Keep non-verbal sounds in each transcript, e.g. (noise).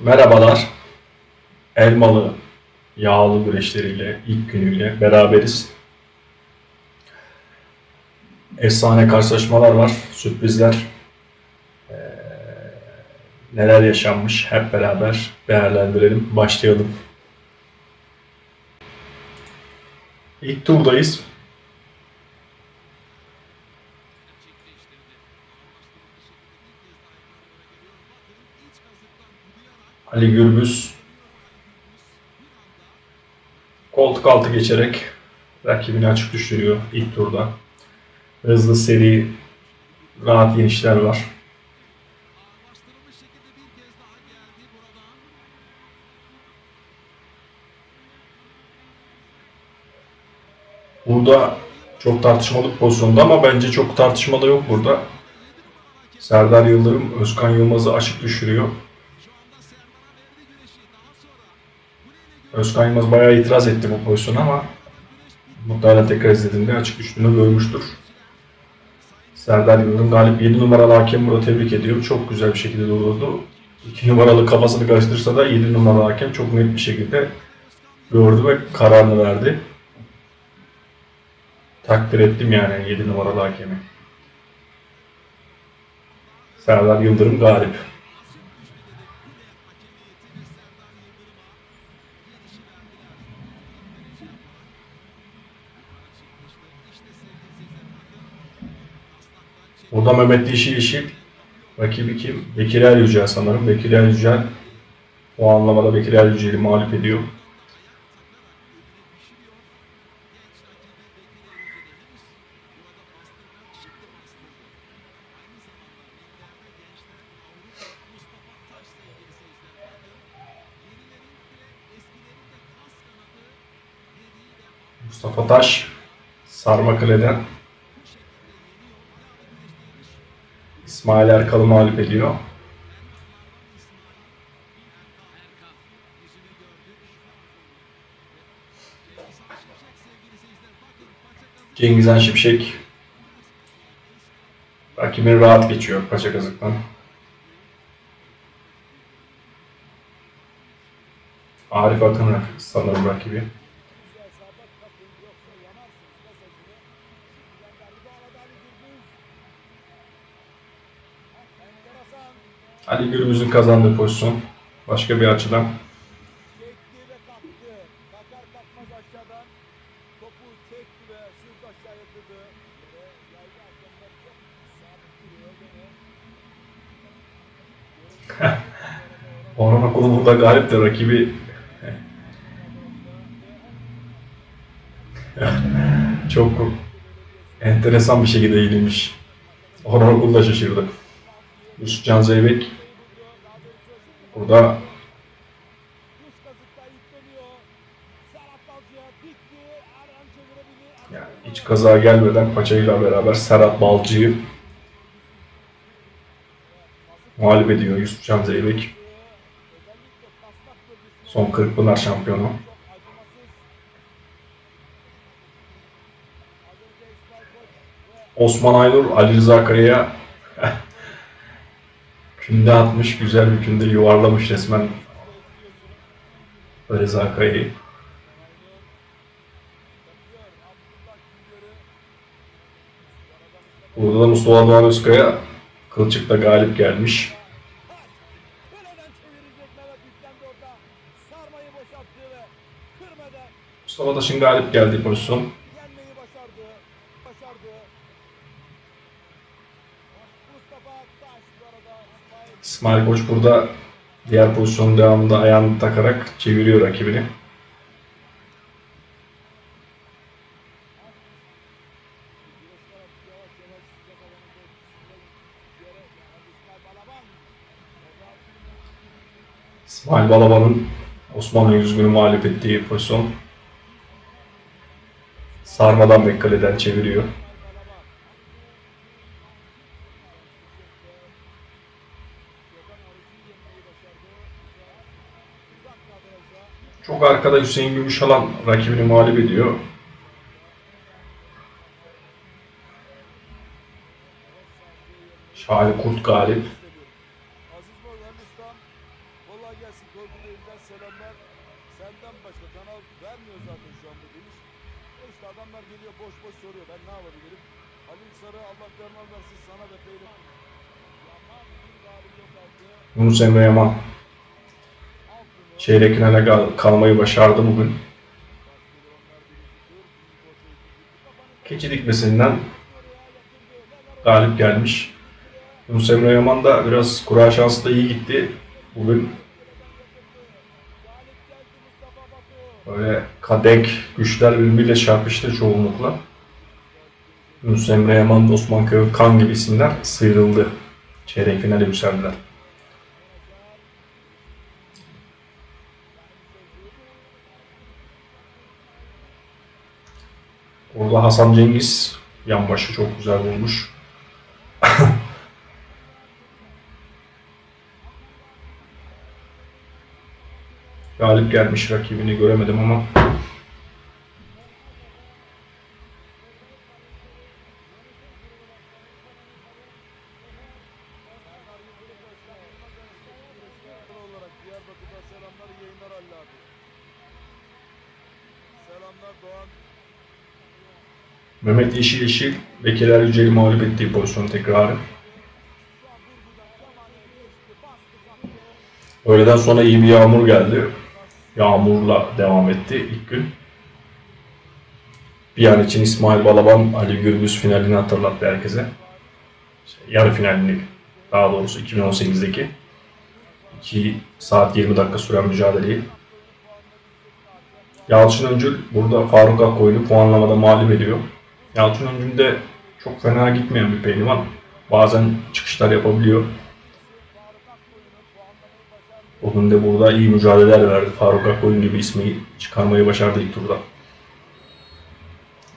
Merhabalar. Elmalı yağlı güreşleriyle ilk günüyle beraberiz. Efsane karşılaşmalar var, sürprizler. Ee, neler yaşanmış hep beraber değerlendirelim. Başlayalım. İlk turdayız. Ali Gürbüz koltuk altı geçerek rakibini açık düşürüyor ilk turda. Hızlı, seri, rahat inişler var. Burada çok tartışmalı bir pozisyonda ama bence çok tartışma da yok burada. Serdar Yıldırım Özkan Yılmaz'ı açık düşürüyor. Özkan Yılmaz bayağı itiraz etti bu pozisyona ama muhtemelen tekrar izlediğinde açık düştüğünü görmüştür. Serdar Yıldırım galip 7 numaralı hakem burada tebrik ediyor. Çok güzel bir şekilde durdurdu. 2 numaralı kafasını karıştırsa da 7 numaralı hakem çok net bir şekilde gördü ve kararını verdi. Takdir ettim yani 7 numaralı hakemi. Serdar Yıldırım galip. Burada Mehmet Yeşil Yeşil. Rakibi kim? Bekir Er Yücel sanırım. Bekir Er Yücel o anlamada Bekir Er Yücel'i mağlup ediyor. Mustafa Taş Sarmakale'den İsmail Erkal'ı mağlup ediyor. Cengizhan Şimşek rakibini rahat geçiyor paça kazıktan. Arif Akın sanırım rakibi. Ali Gürbüz'ün kazandığı pozisyon. Başka bir açıdan. Orhan Okulu burada galip de rakibi çok enteresan bir şekilde yenilmiş. Orhan Okul da şaşırdı. Yusuf Can Zeybek burada yani hiç kaza gelmeden paçayla beraber Serhat Balcı'yı mağlup ediyor Yusuf Can Zeybek. Son Kırkpınar şampiyonu. çok acımasız. Az önce İsmail Koç ve Osman Aynur Ali Rıza Kaya'ya künde atmış. Güzel bir künde yuvarlamış resmen Rıza Kaya'yı. Burada da Mustafa Doğan Özkaya Kılçık'ta galip gelmiş. Mustafa Taş'ın galip geldiği pozisyon. yenmeyi başardı. Başardı. Mustafa Taş bu arada İsmail Koç burada diğer pozisyonun devamında ayağını takarak çeviriyor rakibini. İsmail Balaban'ın Osmanlı yüzgünü mağlup ettiği pozisyon. Sarmadan ve kaleden çeviriyor. Çok arkada Hüseyin Gümüşalan rakibini mağlup ediyor. Şahane Kurt galip. Senden başka kanal Emre Yaman. Çeyrek finale kal- kalmayı başardı bugün. Keçi dikmesinden galip gelmiş. Yunus Emre Yaman da biraz kura şansı da iyi gitti. Bugün böyle kadek güçler birbiriyle çarpıştı çoğunlukla. Yunus Emre Yaman, Osman Kağıt, Kan gibi isimler sıyrıldı. Çeyrek finale yükseldiler. Orada Hasan Cengiz yan başı çok güzel vurmuş. (laughs) Galip gelmiş rakibini göremedim ama Mehmet Yeşil Yeşil Bekirler Yücel'i mağlup ettiği pozisyon tekrarı. Öğleden sonra iyi bir yağmur geldi. Yağmurla devam etti ilk gün. Bir an için İsmail Balaban Ali Gürbüz finalini hatırlattı herkese. İşte yarı finalini daha doğrusu 2018'deki 2 saat 20 dakika süren mücadeleyi. Yalçın Öncül burada Faruk Akkoyun'u puanlamada mağlup ediyor. Yalçın Öncül de çok fena gitmeyen bir pehlivan. Bazen çıkışlar yapabiliyor. Bugün de burada iyi mücadeleler verdi. Faruk Akkoyun gibi ismi çıkarmayı başardı ilk turda.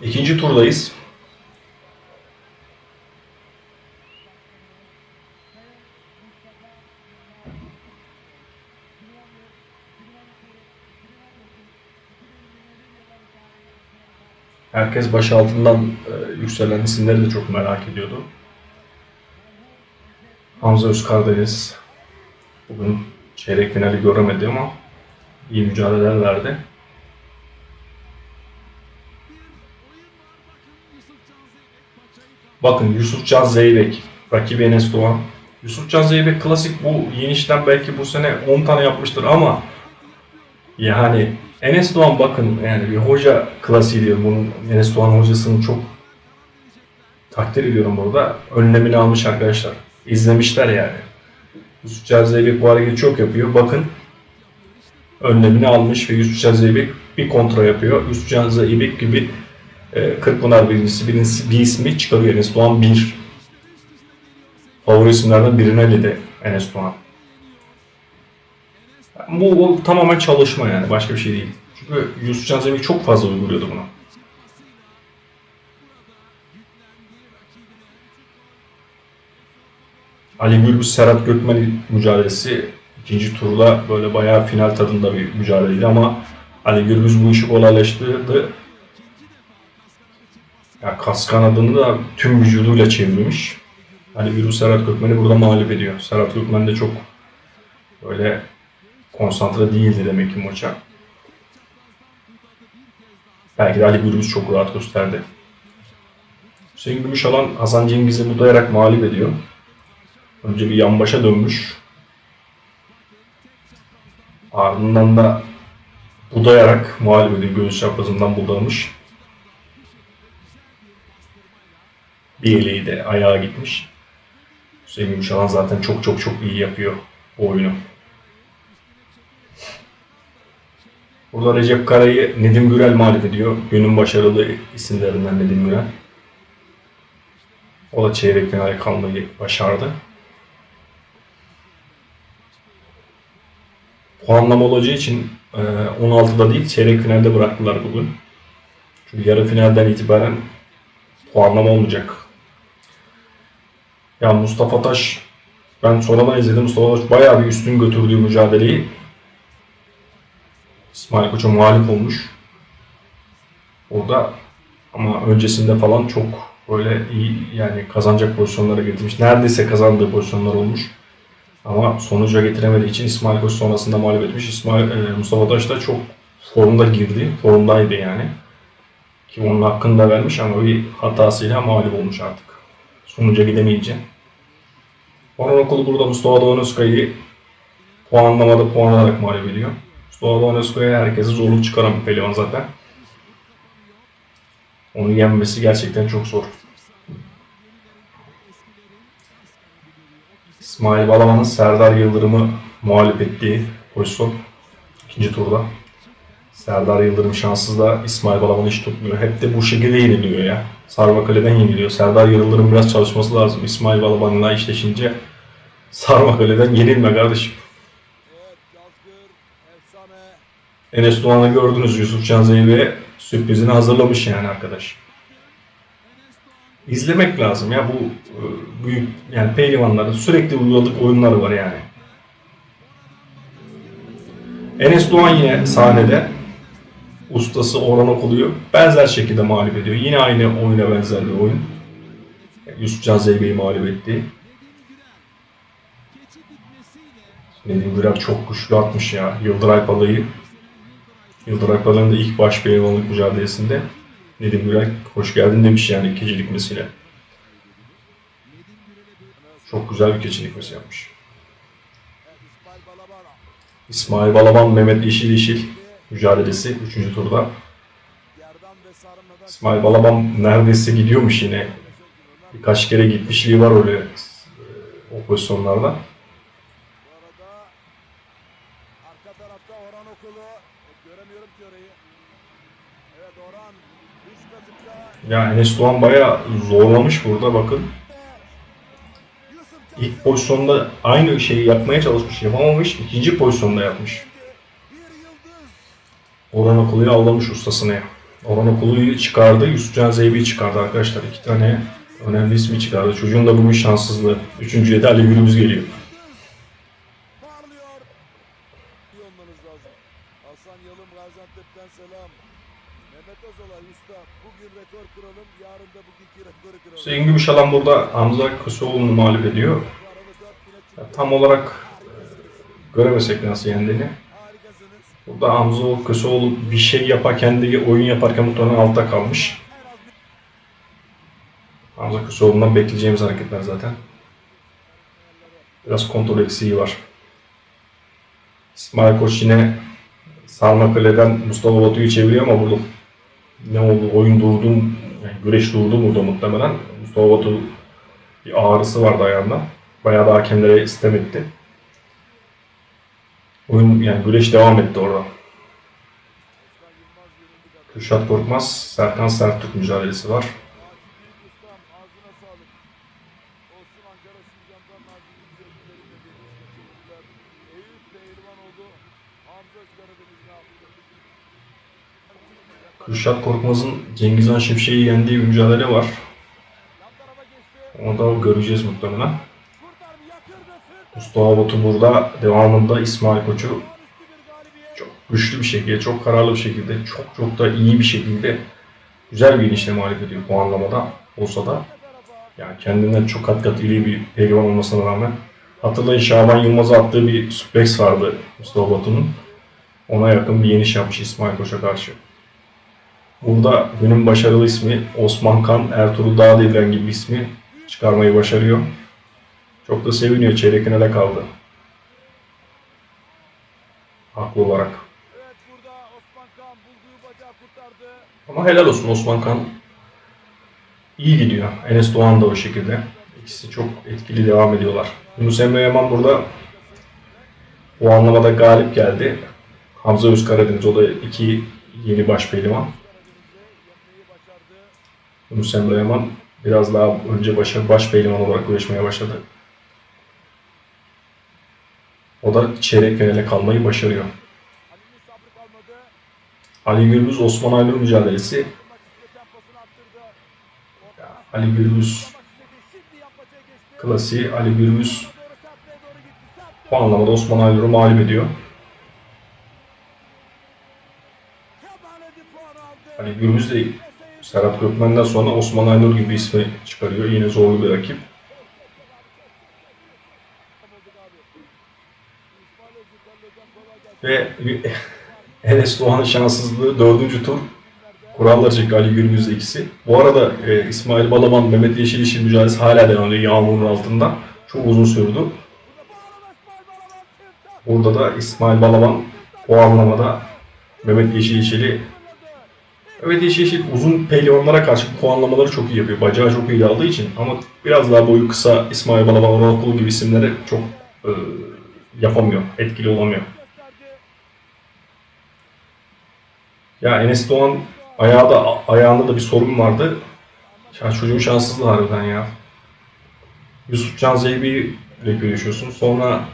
İkinci turdayız. Herkes baş altından e, yükselen isimleri de çok merak ediyordu. Hamza Özkardeniz bugün çeyrek finali göremedi ama iyi mücadeleler verdi. Bakın Yusufcan Zeybek, rakibi Enes Doğan. Yusufcan Zeybek klasik bu yenişten belki bu sene 10 tane yapmıştır ama yani Enes Doğan bakın yani bir hoca klasiği diyor. Bunun Enes Doğan hocasını çok takdir ediyorum burada. Önlemini almış arkadaşlar. İzlemişler yani. Yusuf Can Zeybek bu hareketi çok yapıyor. Bakın önlemini almış ve Yusuf Can bir kontra yapıyor. Yusuf Can gibi e, Kırkpınar birincisi, birincisi bir ismi çıkarıyor. Enes Doğan bir. Favori isimlerden birine eledi Enes Doğan. Bu, bu tamamen çalışma yani başka bir şey değil. Çünkü Yusuf Can Zeybek çok fazla uyguluyordu bunu. Ali Gürbüz Serhat Gökmen mücadelesi ikinci turda böyle bayağı final tadında bir mücadeleydi ama Ali Gürbüz bu işi kolaylaştırdı. Ya kas kanadını da tüm vücuduyla çevirmiş. Ali Gürbüz Serhat Gökmen'i burada mağlup ediyor. Serhat Gökmen de çok böyle konsantre değildi demek ki maça. Belki de Ali Gürbüz çok rahat gösterdi. Hüseyin Gümüşalan Hasan Cengiz'i budayarak mağlup ediyor. Önce bir yan başa dönmüş. Ardından da budayarak mağlup ediyor. Göğüs çaprazından budamış. Bir eleği de ayağa gitmiş. Hüseyin Gümüşalan zaten çok çok çok iyi yapıyor bu oyunu. Burada Recep Kara'yı Nedim Gürel mağlup ediyor. Günün başarılı isimlerinden Nedim Gürel. O da çeyrek finale kalmayı başardı. Puanlama olacağı için e, 16'da değil çeyrek finalde bıraktılar bugün. Çünkü yarı finalden itibaren puanlama olmayacak. Ya Mustafa Taş ben sonradan izledim. Mustafa Taş bayağı bir üstün götürdüğü mücadeleyi İsmail Koç'a mağlup olmuş. Orada ama öncesinde falan çok böyle iyi yani kazanacak pozisyonlara getirmiş. Neredeyse kazandığı pozisyonlar olmuş. Ama sonuca getiremediği için İsmail Koç sonrasında mağlup etmiş. İsmail, e, Mustafa Taş da çok formda girdi. Formdaydı yani. Ki onun hakkını da vermiş ama bir hatasıyla mağlup olmuş artık. Sonuca gidemeyince. Orhan Okulu burada Mustafa Doğan Özkaya'yı puanlamada puan alarak mağlup ediyor. Doğan Özkaya herkese zorluk çıkaran bir pehlivan zaten. Onu yenmesi gerçekten çok zor. İsmail Balaban'ın Serdar Yıldırım'ı mağlup ettiği pozisyon ikinci turda. Serdar Yıldırım şanssız da İsmail Balaban'ı hiç tutmuyor. Hep de bu şekilde yeniliyor ya. Sarmakale'den yeniliyor. Serdar Yıldırım biraz çalışması lazım. İsmail Balaban'la eşleşince Sarmakale'den yenilme kardeşim. Enes Doğan'ı gördünüz Yusuf Can Zeybe sürprizini hazırlamış yani arkadaş. İzlemek lazım ya bu e, büyük yani pehlivanların sürekli uyguladık oyunları var yani. Enes Doğan yine sahnede ustası Orhan Okulu'yu benzer şekilde mağlup ediyor. Yine aynı oyuna benzer bir oyun. Yusuf Can Zeybe'yi mağlup etti. Nedim Gürer çok güçlü atmış ya. Yıldıray Palay'ı. Yıldıray Palay'ın da ilk baş pehlivanlık mücadelesinde Nedim Gürer hoş geldin demiş yani keçi dikmesiyle. Çok güzel bir keçi dikmesi yapmış. İsmail Balaban, Mehmet Yeşil Yeşil mücadelesi 3. turda. İsmail Balaban neredeyse gidiyormuş yine. Birkaç kere gitmişliği var öyle e, o pozisyonlarda. Bu arada arka tarafta Orhan Okulu. E, göremiyorum ki orayı. Evet Orhan. Üst katıkta. Ya Enes Doğan bayağı zorlamış burada bakın. İlk pozisyonda aynı şeyi yapmaya çalışmış, yapamamış. ikinci pozisyonda yapmış. Orhan Okulu'yu avlamış ustasını. Orhan Okulu'yu çıkardı, Yusufcan Zeybi'yi çıkardı arkadaşlar. İki tane önemli ismi çıkardı. Çocuğun da bugün şanssızlığı. Üçüncüye de Ali Gülümüz geliyor. Hüseyin Gümüşalan burada Hamza Kısoğlu'nu mağlup ediyor. Bu arada 4000'e çıktı. Ya, tam olarak e, göremesek nasıl yendiğini. Burada Hamza Kısoğlu bir şey yaparken de oyun yaparken muhtemelen altta kalmış. Hamza Kısoğlu'ndan bekleyeceğimiz hareketler zaten. Biraz kontrol eksiği var. İsmail Koç yine Sarmakale'den Mustafa Batu'yu çeviriyor ama burada ne oldu? Oyun durdu mu? Yani güreş durdu burada muhtemelen. Mustafa Batu bir ağrısı vardı ayağında. Bayağı da hakemlere istem etti. Oyun yani güreş devam etti orada. Kürşat Korkmaz, Serkan Sertürk mücadelesi var. Ustam ağzına sağlık. Olsun Ankara Sincan'dan nazik sevgilerimle gelmiş geçirdiler. Eyüp Pehlivan oldu. Hamza Özkaradeniz ne yaptı? Kürşat Korkmaz'ın Cengizhan Şimşek'i yendiği bir mücadele var. Onu da göreceğiz muhtemelen. Mustafa Batu burada devamında İsmail Koç'u çok güçlü bir şekilde, çok kararlı bir şekilde, çok çok da iyi bir şekilde güzel bir inişle mağlup ediyor puanlamada olsa da. Yani kendinden çok kat kat iyi bir pehlivan olmasına rağmen. Hatırlayın Şaban Yılmaz'a attığı bir suplex vardı Mustafa Batu'nun. Ona yakın bir yeniş yapmış İsmail Koç'a karşı. Burada günün başarılı ismi Osman Kan, Ertuğrul Dağdevren gibi ismi çıkarmayı başarıyor. Çok da seviniyor. Çeyrek finale kaldı. Haklı olarak. Evet burada Osman Kan bulduğu bacağı kurtardı. Ama helal olsun Osman Kan. iyi gidiyor. Enes Doğan da o şekilde. İkisi çok etkili devam ediyorlar. Yunus Emre Yaman burada bu anlamada galip geldi. Hamza Öz Karadeniz o da iki yeni baş pehlivan. Yenmeyi başardı. Yunus Emre Yaman biraz daha önce başa, baş pehlivan olarak görüşmeye başladı. O da çeyrek finale kalmayı başarıyor. Ali Gürbüz Osman Aynur mücadelesi. Ali Gürbüz klasiği Ali Gürbüz anlamda Osman Aynur'u mağlup ediyor. Ali Gürbüz de Serhat Gökmen'den sonra Osman Aynur gibi ismi çıkarıyor. Yine zorlu bir rakip. Ve (laughs) Enes Doğan'ın şanssızlığı dördüncü tur kurallar Ali Gürbüz'le ikisi. Bu arada e, İsmail Balaban, Mehmet Yeşil işin mücadelesi hala devam ediyor yağmurun altında. Çok uzun sürdü. Burada da İsmail Balaban puanlamada Mehmet Yeşil işili Mehmet Yeşil işil uzun pehlivanlara karşı puanlamaları çok iyi yapıyor. Bacağı çok iyi aldığı için ama biraz daha boyu kısa İsmail Balaban, Ronald Kulu gibi isimleri çok e, yapamıyor, etkili olamıyor. Ya Enes Doğan ayağı da, ayağında da bir sorun vardı. Ya çocuğun şanssızlığı harbiden ya. Yusuf Can Zeybi ile görüşüyorsun. Sonra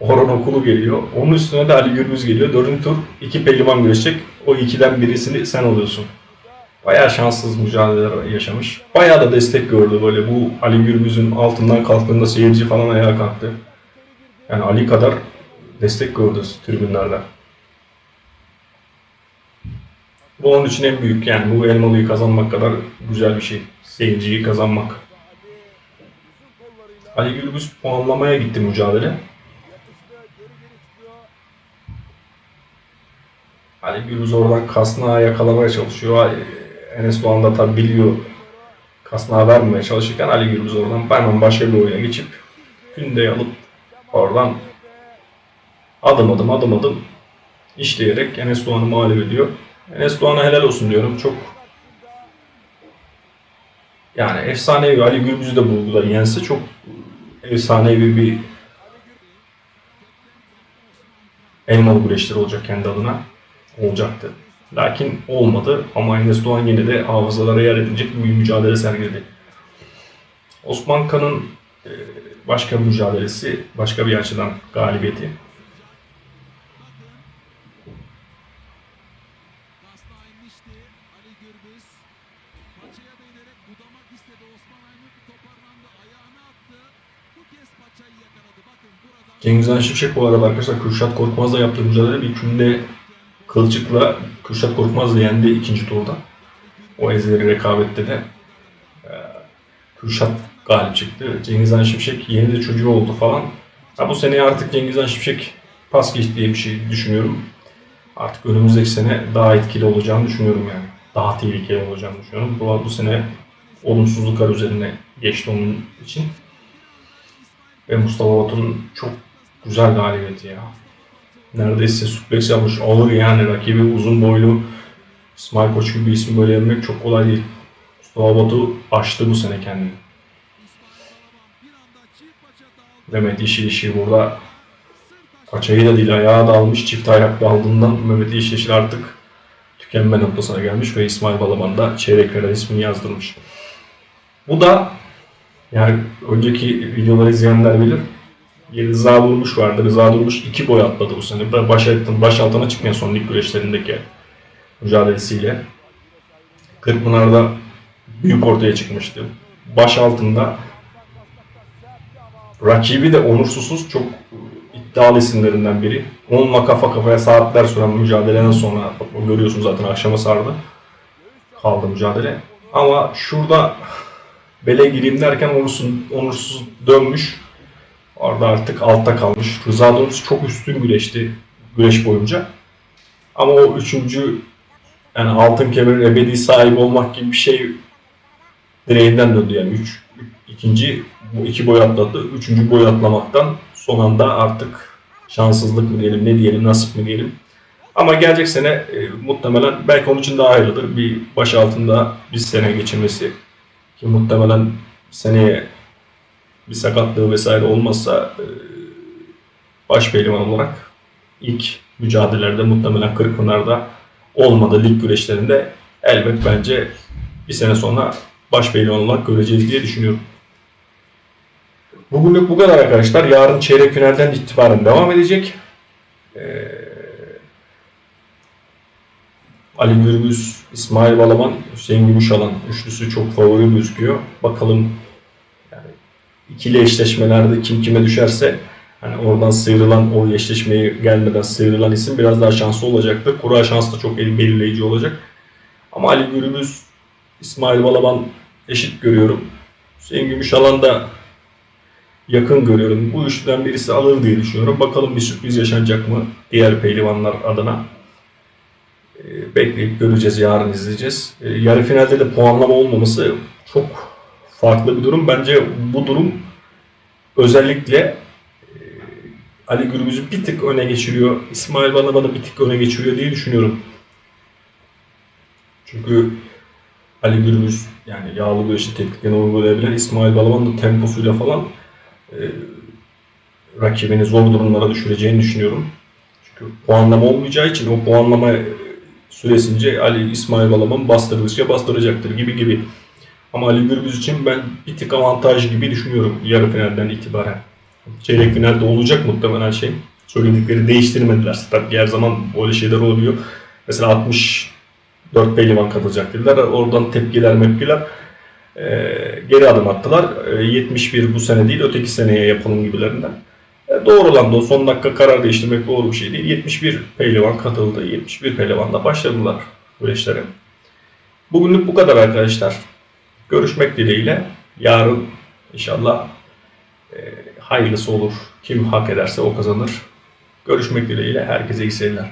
Orhan Okulu geliyor. Onun üstüne de Ali Gürbüz geliyor. Dördüncü tur iki pehlivan güreşecek. O ikiden birisini sen oluyorsun. Bayağı şanssız mücadeleler yaşamış. Bayağı da destek gördü böyle. Bu Ali Gürbüz'ün altından kalktığında seyirci falan ayağa kalktı. Yani Ali kadar destek gördü tribünlerden. Bu onun için en büyük yani bu elmalıyı kazanmak kadar güzel bir şey. Seyirciyi kazanmak. Ali Gürbüz puanlamaya gitti mücadele. Ali Gürbüz oradan Kasnağı yakalamaya çalışıyor. Enes Doğan da tabi biliyor Kasnağı vermemeye çalışırken Ali Gürbüz oradan hemen bir oyuna geçip günde alıp oradan adım adım adım adım işleyerek Enes Doğan'ı mağlup ediyor. Enes Doğan'a helal olsun diyorum. Çok yani efsanevi Ali Gürbüz'ü de burada yense çok efsanevi bir elmalı güreşleri olacak kendi adına. Olacaktı. Lakin olmadı ama Enes Doğan yine de hafızalara yer edinecek bir mücadele sergiledi. Osman Kan'ın e, başka bir mücadelesi, başka bir açıdan galibiyeti. Cengizhan Şimşek bu arada arkadaşlar Kürşat Korkmaz'la yaptığı mücadele bir künde Kılçık'la Kürşat Korkmaz yendi ikinci turda. O ezeli rekabette de e, Kürşat galip çıktı. Cengizhan Şimşek yeni de çocuğu oldu falan. Ha, bu sene artık Cengizhan Şimşek pas geçti diye bir şey düşünüyorum. Artık önümüzdeki sene daha etkili olacağını düşünüyorum yani. Daha tehlikeli olacağını düşünüyorum. Bu, bu sene olumsuzluklar üzerine geçti onun için. Ve Mustafa Batur'un çok güzel galibiyeti ya. Neredeyse suplex yapmış. Ağır yani rakibi uzun boylu. İsmail Koç gibi bir isim böyle yenmek çok kolay değil. Mustafa Batu aştı bu sene kendini. Mehmet Yeşil işi burada paçayı da değil ayağı da almış. Çift ayaklı aldığından Mehmet işi artık tükenme noktasına gelmiş ve İsmail Balaban da çeyrek final ismini yazdırmış. Bu da yani önceki videoları izleyenler bilir. Rıza Durmuş vardı. Rıza Durmuş iki boy atladı bu sene. Baş, altın, baş altına çıkmayan son lig güreşlerindeki mücadelesiyle. Kırkpınar'da büyük ortaya çıkmıştı. Baş altında rakibi de onursuzsuz çok iddialı isimlerinden biri. Onunla kafa kafaya saatler süren mücadeleden sonra bak, görüyorsun zaten akşama sardı. Kaldı mücadele. Ama şurada bele gireyim derken onursuz, onursuz dönmüş. Orada artık altta kalmış. Rıza Durmuş çok üstün güreşti güreş boyunca. Ama o üçüncü yani altın kemerin ebedi sahibi olmak gibi bir şey direğinden döndü yani. Üç, ikinci bu iki boy atladı. Üçüncü boy atlamaktan son anda artık şanssızlık mı diyelim ne diyelim nasip mi diyelim. Ama gelecek sene e, muhtemelen belki onun için daha hayırlıdır. Bir baş altında bir sene geçirmesi ki muhtemelen seneye bir sakatlığı vesaire olmazsa e, baş pehlivan olarak ilk mücadelelerde muhtemelen Kırkpınar'da olmadı lig güreşlerinde elbet bence bir sene sonra baş pehlivan olarak göreceğiz diye düşünüyorum. Bugünlük bu kadar arkadaşlar. Yarın çeyrek finalden itibaren devam edecek. Ee, Ali Gürbüz, İsmail Balaban, Hüseyin Gümüşalan üçlüsü çok favori gözüküyor. Bakalım ikili eşleşmelerde kim kime düşerse hani oradan sıyrılan o eşleşmeye gelmeden sıyrılan isim biraz daha şanslı olacaktır. Kura şansı da çok belirleyici olacak. Ama Ali Gürbüz, İsmail Balaban eşit görüyorum. Hüseyin Gümüşalan da yakın görüyorum. Bu üçlüden birisi alır diye düşünüyorum. Bakalım bir sürpriz yaşanacak mı diğer pehlivanlar adına. Ee, bekleyip göreceğiz, yarın izleyeceğiz. Ee, yarı finalde de puanlama olmaması çok farklı bir durum. Bence bu durum özellikle e, Ali Gürbüz'ü bir tık öne geçiriyor. İsmail Balaban'ı bir tık öne geçiriyor diye düşünüyorum. Çünkü Ali Gürbüz yani yağlı bir işi tekniklerini uygulayabilen İsmail Balaban da temposuyla falan e, rakibini zor durumlara düşüreceğini düşünüyorum. Çünkü puanlama olmayacağı için o puanlama süresince Ali İsmail Balaban bastırdıkça bastıracaktır gibi gibi. Ama Ali Gürbüz için ben bir tık avantaj gibi düşünüyorum yarı finalden itibaren. Çeyrek finalde olacak muhtemelen şey. Söyledikleri değiştirmediler. Tabii her zaman böyle şeyler oluyor. Mesela 64 pehlivan katılacak dediler. Oradan tepkiler mepkiler. Ee, geri adım attılar. Ee, 71 bu sene değil öteki seneye yapalım gibilerinden. E, doğru olan da o son dakika karar değiştirmek doğru bir şey değil. 71 pehlivan katıldı. 71 pehlivanla başladılar bu işlere. Bugünlük bu kadar arkadaşlar. Görüşmek dileğiyle. Yarın inşallah e, hayırlısı olur. Kim hak ederse o kazanır. Görüşmek dileğiyle. Herkese iyi seyirler.